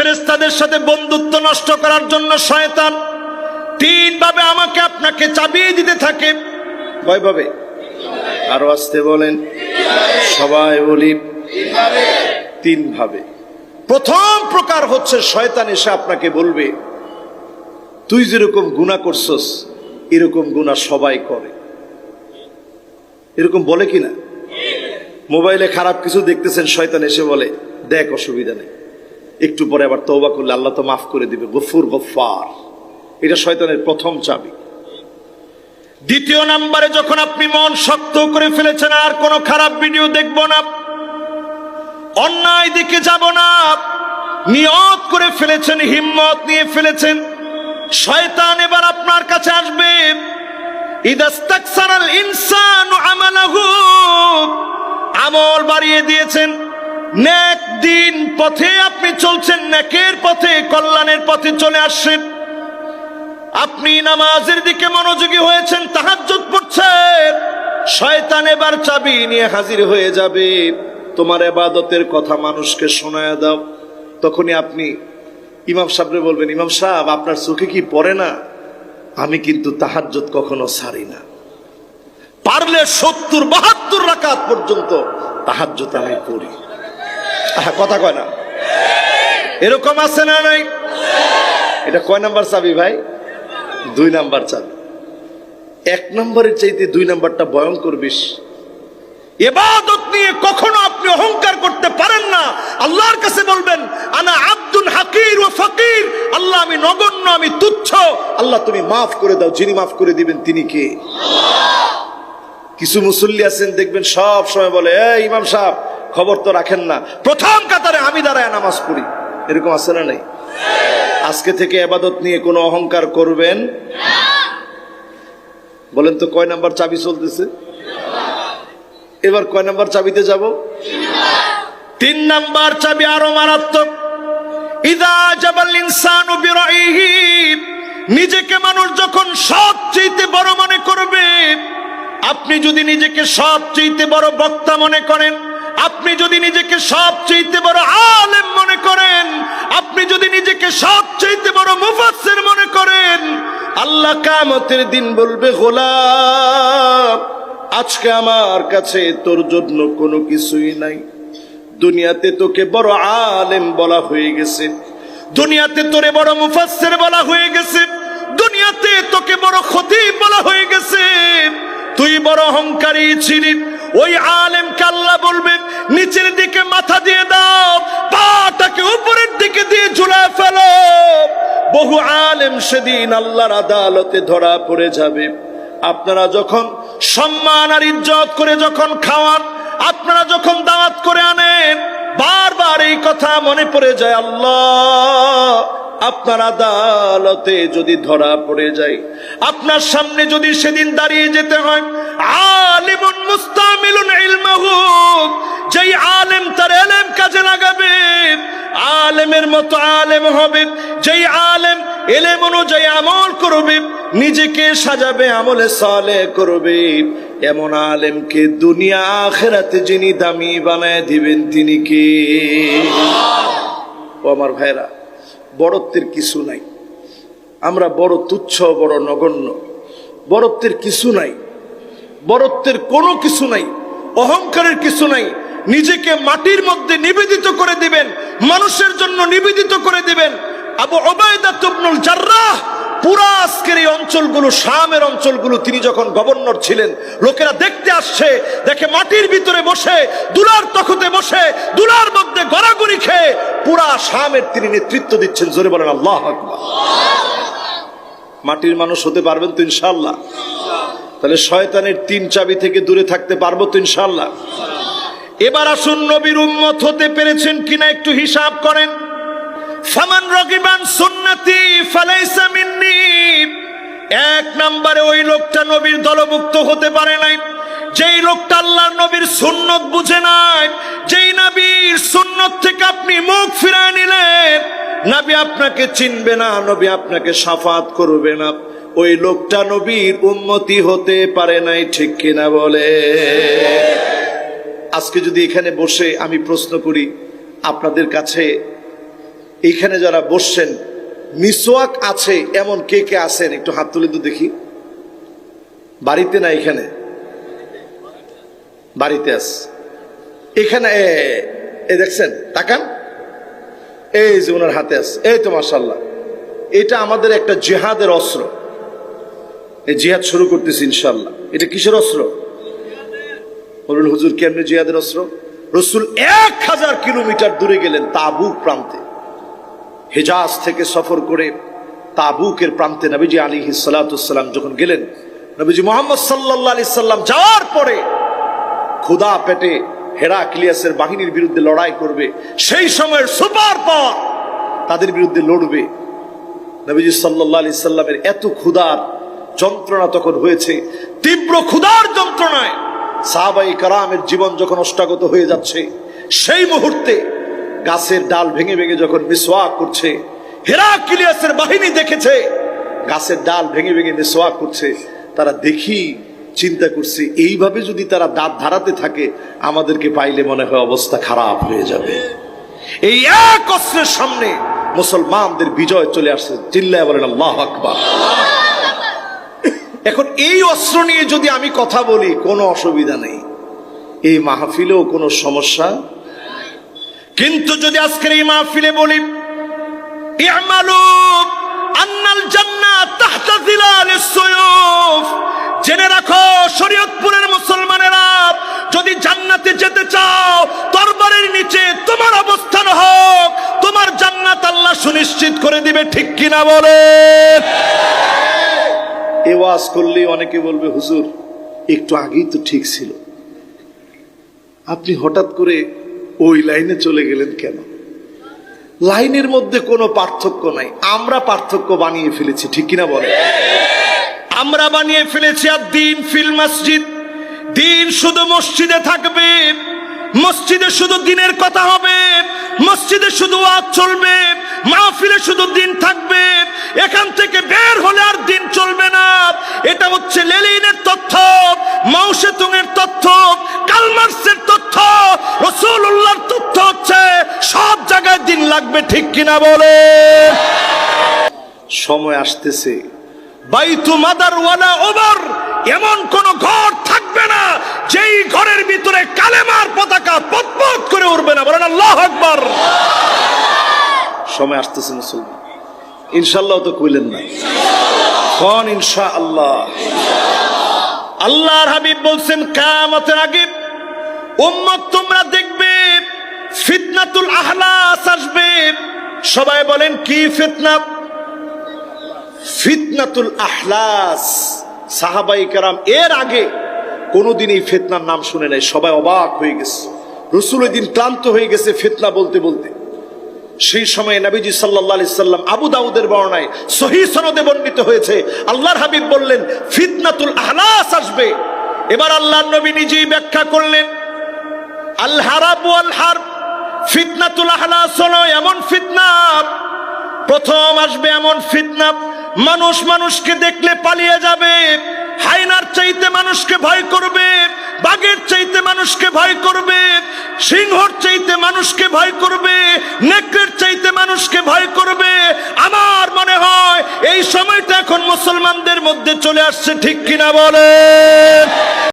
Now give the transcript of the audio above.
ফেরেস্তাদের সাথে বন্ধুত্ব নষ্ট করার জন্য শয়তান তিন ভাবে আমাকে আপনাকে চাপিয়ে দিতে থাকে। কয়ভাবে আরও আসতে বলেন। সবাই বলি তিন ভাবে প্রথম প্রকার হচ্ছে শয়তান এসে আপনাকে বলবে, তুই যেরকম গুণা করছস, এরকম গুণা সবাই করে। এরকম বলে কিনা? মোবাইলে খারাপ কিছু দেখতেছেন, শয়তান এসে বলে, দেখ, অসুবিধা নেই। একটু পরে আবার তৌবা করলে আল্লাহ তো মাফ করে দিবে। গফুর গফার এটা শয়তানের প্রথম চাবি। দ্বিতীয় নাম্বারে যখন আপনি মন শক্ত করে ফেলেছেন, আর কোনো খারাপ ভিডিও দেখব না। অন্যায় দিকে যাব না। নিয়ত করে ফেলেছেন, হিম্মত নিয়ে ফেলেছেন। শয়তান এবার আপনার কাছে আসবে। ইদাস্তাকসারাল ইনসানু আমালাহু। আমল বাড়িয়ে দিয়েছেন। নেক দিন পথে আপনি চলছেন, নেকের পথে কল্যাণের পথে চলে আসছেন। আপনি নামাজের দিকে মনোযোগী হয়েছেন, তাহাজ্জুদ পড়ছেন। শয়তান এবার চাবি নিয়ে হাজির হয়ে যাবে। তোমার এবাদতের কথা মানুষকে শোনায় দাও। তখনই আপনি ইমাম সাহেবরে বলবেন, ইমাম সাহেব, আপনার চোখে কি পড়ে না? আমি কিন্তু তাহাজ্জুদ কখনো ছাড়ি না। পারলে সত্তর, বাহাত্তর রাকাত পর্যন্ত তাহাজ্জুদ আমি পড়ি। কথা কয় না। এরকম আছে না নাই? এটা কয় নাম্বার চাবি ভাই? দুই নাম্বার চাবি। এক নম্বরের চাইতে দুই নাম্বারটা ভয়ঙ্কর বেশি। এবাদত নিয়ে কখনো আপনি অহংকার করতে পারেন না। আল্লাহর কাছে বলবেন, আনা আব্দুল হাকির ও ফকির। আল্লাহ, আমি নগণ্য, আমি তুচ্ছ। আল্লাহ, তুমি মাফ করে দাও। যিনি মাফ করে দিবেন, তিনি কে? কিছু মুসল্লি আছেন, দেখবেন সব সময় বলে, এই ইমাম সাহেব খবর তো রাখেন না। প্রথম কাতারে আমি দাঁড়ায় নামাজ পড়ি। এরকম আছে না নাই? আজকে থেকে আবাদত নিয়ে কোনো অহংকার করবেন? বলেন তো কয় নাম্বার চাবি চলতেছে? এবার কয় নাম্বার চাবিতে যাব? তিন নাম্বার চাবি আরও মারাত্মক। ইদা জাবাল ইনসানু বিরাইহি, নিজেকে মানুষ যখন সবচেয়ে বড় মনে করবে, আপনি যদি নিজেকে সবচেয়ে বড় বক্তা মনে করেন আপনি যদি নিজেকে সবচেয়ে বড় আলেম মনে করেন, আপনি যদি নিজেকে সবচেয়ে বড় মুফাসসির মনে করেন, আল্লাহ কামতের দিন বলবে, গোলাম, আজকে আমার কাছে তোর জন্য কোনো কিছুই নাই। দুনিয়াতে তোকে বড় আলেম বলা হয়ে গেছে। দুনিয়াতে তোরে বড় মুফাসসির বলা হয়ে গেছে। দুনিয়াতে তোকে বড় খতিব বলা হয়ে গেছে। তুই বড় অহংকারী ছিলি ওই আলেম কাল্লা বলবে, নিচের দিকে মাথা দিয়ে দাও, পাটাকে উপরের দিকে দিয়ে ঝুলা ফেলো। বহু আলেম সেদিন আল্লাহর আদালতে ধরা পড়ে যাবে। আপনারা যখন সম্মান আর ইজ্জত করে যখন খাওয়ান, আপনারা যখন দাওয়াত করে আনেন, বারবার এই কথা মনে পড়ে যায়, আল্লাহ। আপনার আদালতে যদি ধরা পড়ে যায়, আপনার সামনে যদি সেদিন দাঁড়িয়ে যেতে হয়, আলিমুন মুস্তামিলুন ইলমাহু, যেই আলেম তার এলেম কাজে লাগাবে, আলেমের মতো আলেম হবে, যেই আলেম এলেম অনুযায়ী আমল করবে, নিজেকে সাজাবে, আমলে সালে করবে, এমন আলেমকে দুনিয়া আখেরাতে যিনি দামি বানায় দিবেন তিনি কে? ও আমার ভাইরা বড়ত্বের কিছু নাই। আমরা বড় তুচ্ছ, বড় নগণ্য। বড়ত্বের কিছু নাই। বড়ত্বের কোনো কিছু নাই। অহংকারের কিছু নাই। নিজেকে মাটির মধ্যে নিবেদিত করে দিবেন। মানুষের জন্য নিবেদিত করে দিবেন। আবু ওবায়দা তুবনুল জার্রাহ পুরা আজকের এই অঞ্চলগুলো, শামের অঞ্চলগুলো, তিনি যখন গভর্নর ছিলেন, লোকেরা দেখতে আসছে, দেখে মাটির ভিতরে বসে, দুলার তখতে বসে, দুলার মধ্যে গড়াগড়ি খেয়ে পুরা শামের তিনি নেতৃত্ব দিচ্ছেন। জোরে বলেন, আল্লাহ মাটির মানুষ হতে পারবেন তো ইনশাল্লাহ তাহলে শয়তানের তিন চাবি থেকে দূরে থাকতে পারব তো ইনশাল্লাহ এবার আসুন, নবীর উম্মত হতে পেরেছেন কিনা একটু হিসাব করেন। ফামান রকিবান সুন্নতি ফালাইসা মিন্নি। এক নম্বরে ওই লোকটা নবীর দলভুক্ত হতে পারে নাই। যেই লোকটা আল্লাহর নবীর সুন্নত বুঝে নাই, যেই নবীর সুন্নত থেকে আপনি মুখ ফিরায় নিলেন, নবী আপনাকে চিনবে না, নবী আপনাকে সাফাত করবে না। ওই লোকটা নবীর উন্মতি হতে পারে নাই, ঠিক কিনা বলে? আজকে যদি এখানে বসে আমি প্রশ্ন করি, আপনাদের কাছে এইখানে যারা বসছেন, মিসওয়াক আছে এমন কে কে আছেন? একটু হাত তুলে তো দেখি। বাড়িতে না এখানে? বাড়িতে আস এখানে, এ- দেখছেন, তাকান। এই যে ওনার হাতে আছে। এই তো মাসাল্লাহ এটা আমাদের একটা জেহাদের অস্ত্র। এই জিহাদ শুরু করতেছি ইনশাল্লাহ এটা কিসের অস্ত্র? বলুন, হুজুর, কেমনি জিহাদের অস্ত্র? রসুল এক হাজার কিলোমিটার দূরে গেলেন তাবুক প্রান্তে। হেজাজ থেকে সফর করে তাবুকের প্রান্তে নবীজি আলী সালাতাম যখন গেলেন, নবীজি মোহাম্মদ সাল্লাহ আলি সাল্লাম যাওয়ার পরে ক্ষুদা পেটে হেরা হেরাক্লিয়াসের বাহিনীর বিরুদ্ধে লড়াই করবে, সেই সময়ের সুপার পাওয়ার তাদের বিরুদ্ধে লড়বে। নবীজি সাল্লাহ আলি সাল্লামের এত ক্ষুধার যন্ত্রণা তখন হয়েছে, তীব্র ক্ষুধার যন্ত্রণায় সাহাবাই কারামের জীবন যখন অষ্টাগত হয়ে যাচ্ছে, সেই মুহূর্তে গাছের ডাল ভেঙে ভেঙে যখন মিসওয়াক করছে, হেরাক্লিয়াসের বাহিনী দেখেছে, গাছের ডাল ভেঙে ভেঙে মিসওয়াক করছে, তারা দেখি চিন্তা করছে, এইভাবে যদি তারা দাঁত ধারাতে থাকে, আমাদেরকে পাইলে মনে হয় অবস্থা খারাপ হয়ে যাবে। এই এক অস্ত্রের সামনে মুসলমানদের বিজয় চলে আসছে, চিল্লায় বলেন, আল্লাহ আকবার। এখন এই অস্ত্র নিয়ে যদি আমি কথা বলি, কোনো অসুবিধা নেই। এই মাহফিলেও কোনো সমস্যা কিন্তু যদি আজকের এই মাহফিলে বলি আন্নাল জান্নাত তাহতা জিলালিস জেনে রাখো, শরীয়তপুরের মুসলমানেরা যদি জান্নাতে যেতে চাও তরবারের নিচে তোমার অবস্থান হোক, তোমার জান্নাত আল্লাহ সুনিশ্চিত করে দিবে, ঠিক কিনা বলে? এ ওয়াজ করলে অনেকে বলবে, হুজুর, একটু আগেই তো ঠিক ছিল। আপনি হঠাৎ করে ওই লাইনে চলে গেলেন কেন? লাইনের মধ্যে কোনো পার্থক্য নাই। আমরা পার্থক্য বানিয়ে ফেলেছি, ঠিক কিনা বলে আমরা বানিয়ে ফেলেছি আর দিন ফিল মসজিদ। দিন শুধু মসজিদে থাকবে, মসজিদে শুধু দিনের কথা হবে, মসজিদে শুধু আজ চলবে, মাহফিলে শুধু দিন থাকবে। এখান থেকে বের হলে আর দিন চলবে না। এটা হচ্ছে লেলিনের তথ্য, মাউসেতুংয়ের তথ্য, কালমার্সের রসুল্লাহর তথ্য হচ্ছে সব জায়গায় দিন লাগবে ঠিক কিনা বলে? সময় আসতেছে। বাইতু মাদার ওয়ালা ওমর এমন কোন ঘর থাকবে না যেই ঘরের ভিতরে কালেমার পতাকা পতপত করে উঠবে না। বলেন আল্লাহ আকবার। সময় আসতেছে মুসলমান। ইনশাল্লাহ তো কইলেন না। কোন ইনশা আল্লাহ আল্লাহর হাবিব বলছেন কামতের আগে উম্মত, তোমরা দেখবে ফিতনাতুল আহলাস আসবে। সবাই বলেন, কি ফিতনা? ফিতনাতুল আহলাস। সাহাবাই কারাম এর আগে কোনোদিন এই ফিতনার নাম শুনে নাই। সবাই অবাক হয়ে গেছে। রসুল দিন ক্লান্ত হয়ে গেছে ফিতনা বলতে বলতে। সেই সময় নবীজি সাল্লাহ আলি সাল্লাম আবু দাউদের বর্ণায় সহি সনদে বর্ণিত হয়েছে। আল্লাহর হাবিব বললেন, ফিতনাতুল আহলাস আসবে। এবার আল্লাহর নবী নিজেই ব্যাখ্যা করলেন আল হারাব আল হার, ফিতনাতুল এমন ফিতনা। প্রথম আসবে এমন ফিতনা, মানুষ মানুষকে দেখলে পালিয়ে যাবে হাইনার চাইতে মানুষকে ভয় করবে, বাঘের চাইতে মানুষকে ভয় করবে, সিংহর চাইতে মানুষকে ভয় করবে, নেকড়ের চাইতে মানুষকে ভয় করবে। আমার মনে হয় এই সময়টা এখন মুসলমানদের মধ্যে চলে আসছে, ঠিক কিনা বলে